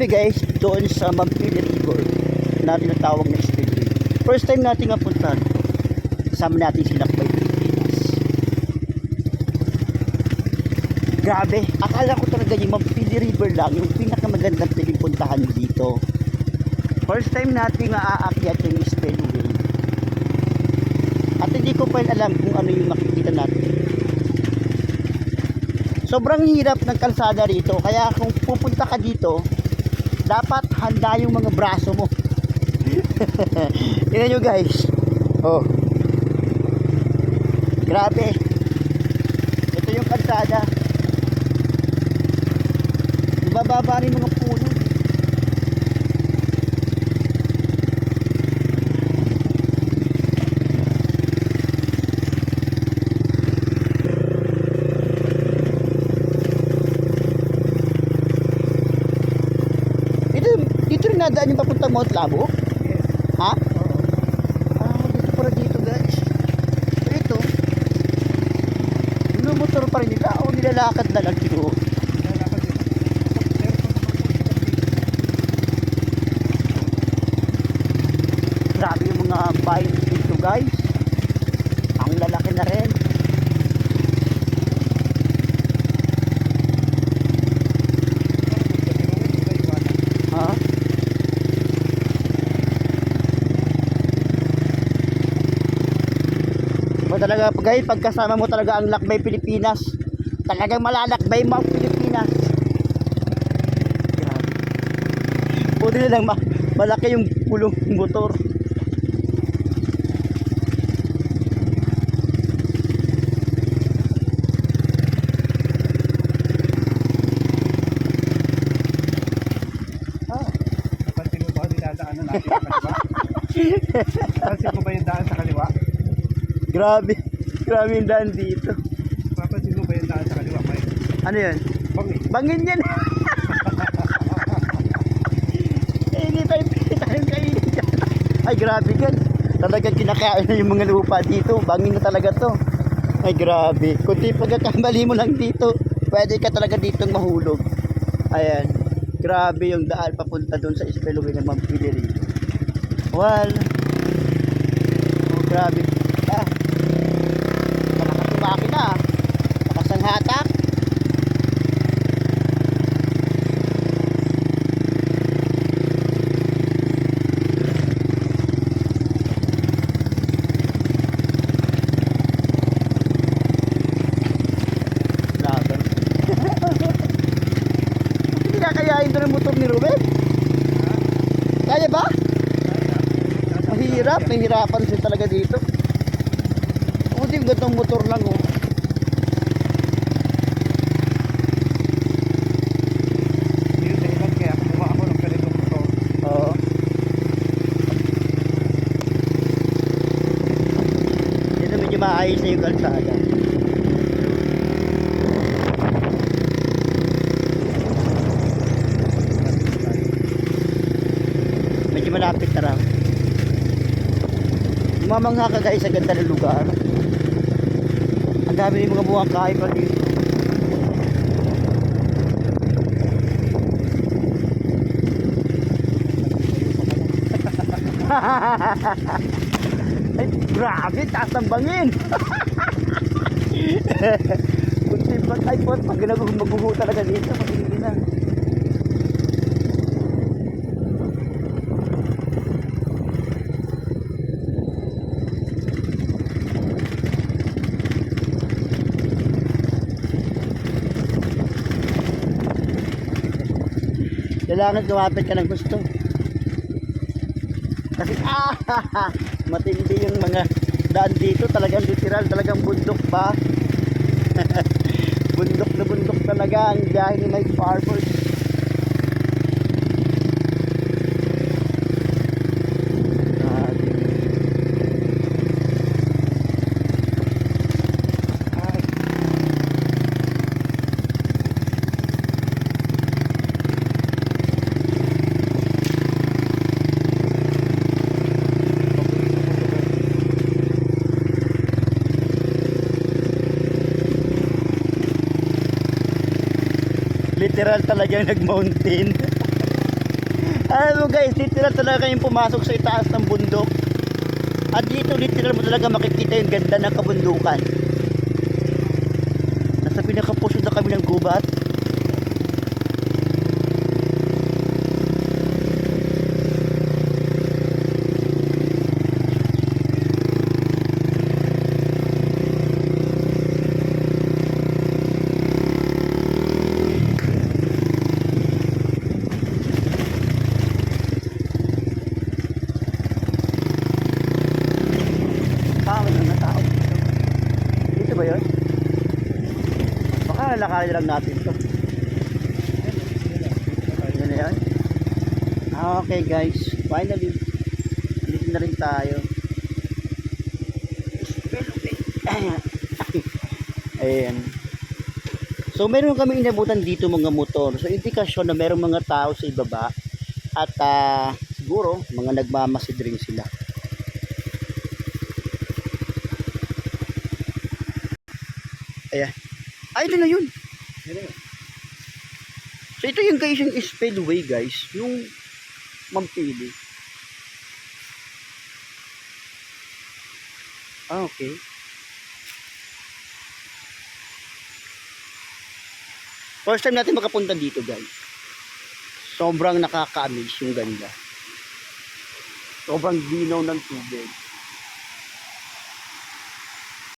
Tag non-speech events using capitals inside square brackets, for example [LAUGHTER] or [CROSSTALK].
kami guys doon sa Mampili River na tinatawag na Spillway. First time natin nga punta. Kasama natin si Lakbay Pilipinas. Grabe, akala ko talaga yung Mampili River lang yung pinakamagandang pwedeng puntahan dito. First time natin nga aakyat yung Spillway. At hindi ko pa alam kung ano yung makikita natin. Sobrang hirap ng kalsada rito. Kaya kung pupunta ka dito, dapat handa yung mga braso mo. [LAUGHS] Tingnan nyo guys. Oh. Grabe. Ito yung kalsada. Bababa rin mga puno. Dito, nadaan yung papunta Mount Labo? Ha? Ah, dito para dito guys. So, ito. Minumotor pa rin nila o nilalakad na lang dito. Grabe yung mga bikes dito guys. Ang lalaki na rin. Ha? Ba talaga guys, pagkasama mo talaga ang lakbay Pilipinas. Talagang malalakbay mo ang Pilipinas. Buti na lang ma- malaki yung pulong motor. Ah? [LAUGHS] Napansin mo ba yung daan sa kaliwa? Grabe. Grabe yung daan dito. Napansin mo ba yung daan sa kaliwa? May Ano yun? bangi. Bangin yan. [LAUGHS] eh, hindi tayo hindi tayo kainin dyan. Ay, grabe yan. Talagang kinakain na yung mga lupa dito. Bangin na talaga to. Ay, grabe. Kunti pagkakamali mo lang dito, pwede ka talaga ditong mahulog. Ayan. Grabe yung daan papunta doon sa Speloway ng Mampiliri. Well, oh, grabe. Ah, nakakatumaki na. ah. Nakasanghatak. Grabe. Hindi kakayain doon ang motor ni Ruben? Kaya ba? Mahirap, mahirapan siya talaga dito. Buti yung gatong motor lang oh. Maayos na yung kalsada. Medyo malapit na raw. Mamangha ka guys sa ganda ng lugar. Ang dami ng mga buwang kain pa dito. [LAUGHS] Ay, grabe, taas ng bangin. [LAUGHS] Kunti pa tayo po, pag ginagawa maguho talaga dito, pag hindi na. Kailangan lumapit ka ng gusto. Kasi [LAUGHS] ah, matindi yung mga daan dito, talagang literal, talagang bundok pa. [LAUGHS] bundok na bundok talaga ang biyahe ni Mike Farford. Literal talagang nag-mountain. [LAUGHS] Alam mo guys, literal talaga kayong pumasok sa itaas ng bundok. At dito literal mo talaga makikita yung ganda ng kabundukan. Nasa pinakapusod na kami ng gubat. Ah, may mga tao dito. Dito ba yun? Baka lalakarin lang natin to. Yun yun? Ah, okay guys. Finally, dito na rin tayo. [COUGHS] Ayan. So, meron kami inabutan dito mga motor. So, indikasyon na merong mga tao sa ibaba. At ah, siguro, mga nagmamasid rin sila. Ayan. Ay, ito na yun. So, ito yung guys, yung spillway guys. Yung mampili. Ah, okay. First time natin makapunta dito guys. Sobrang nakaka-amaze yung ganda. Sobrang dinaw ng tubig.